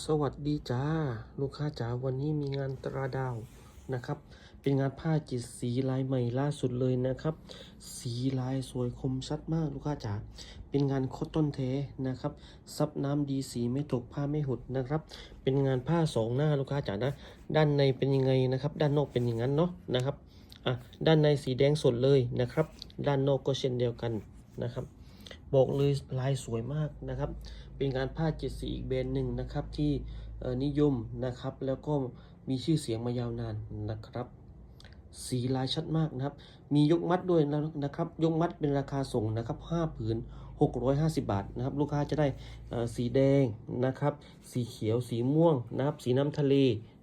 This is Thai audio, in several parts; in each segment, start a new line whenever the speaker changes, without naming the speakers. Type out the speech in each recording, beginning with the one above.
สวัสดีจ้าลูกค้าจ๋าวันนี้มีงานตราดาวนะครับ เป็นงานผ้าจิตสีลายใหม่ล่าสุดเลยนะครับ สีลายสวยคมชัดมากลูกค้าจ๋าเป็นงานคอตตอนเทนะครับ ซับน้ำดีสีไม่ตกผ้าไม่หดนะครับ เป็นงานผ้าสองหน้าลูกค้าจ๋านะ ด้านในเป็นยังไงนะครับ ด้านนอกเป็นอย่างนั้นเนาะนะครับอะด้านในสีแดงสดเลยนะครับ ด้านนอกก็เช่นเดียวกันนะครับ บอกเลยลายสวยมากนะครับ เป็นงานผ้าเจ็ดสีอีกแบรนด์หนึ่งนะครับที่นิยมนะครับ แล้วก็มีชื่อเสียงมายาวนานนะครับ สีลายชัดมากนะครับ มียกมัดด้วยนะครับ ยกมัดเป็นราคาส่งนะครับ5ผืน 650 บาทนะครับ ลูกค้าจะได้สีแดงนะครับ สีเขียวสีม่วงนะครับ สีน้ำทะเล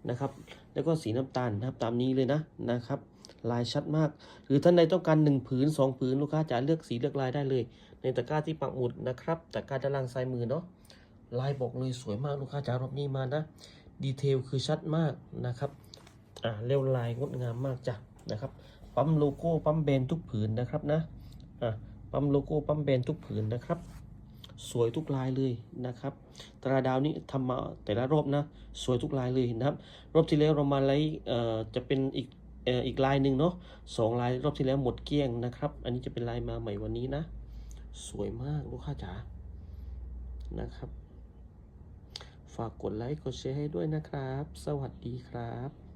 นะครับ แล้วก็สีน้ำตาลนะครับตามนี้เลยนะนะครับ ลายชัดมาก หรือท่านใดต้องการ 1 ผืน 2 ผืนลูกค้าจะเลือกสีเลือกลายได้เลย ในตะกร้าที่ปักหมุดนะครับตะกร้าด้านล่างซ้ายมือเนาะลายบอกเลยสวยมากลูกค้าจ๋ารอบนี้มานะดีเทลคือชัดมากนะครับอ่าเร็วลายงดงามมากจ้ะนะครับปั๊มโลโก้ปั๊มแบรนด์ทุกผืนนะครับนะอ่าปั๊มโลโก้ปั๊มแบรนด์ทุกผืนนะครับ สวยทุกลายเลยนะครับตราดาวนี้ทำมาแต่ละรอบนะสวยทุกลายเลยนะครับ รอบที่แล้วเรามาไล่จะเป็นอีกอ่ออีกลายหนึ่งเนาะสองลายรอบที่แล้วหมดเกลี้ยงนะครับ อันนี้จะเป็นลายมาใหม่วันนี้นะ สวยมากลูกค้าจ๋านะครับ ฝากกดไลค์กดแชร์ให้ด้วยนะครับ สวัสดีครับ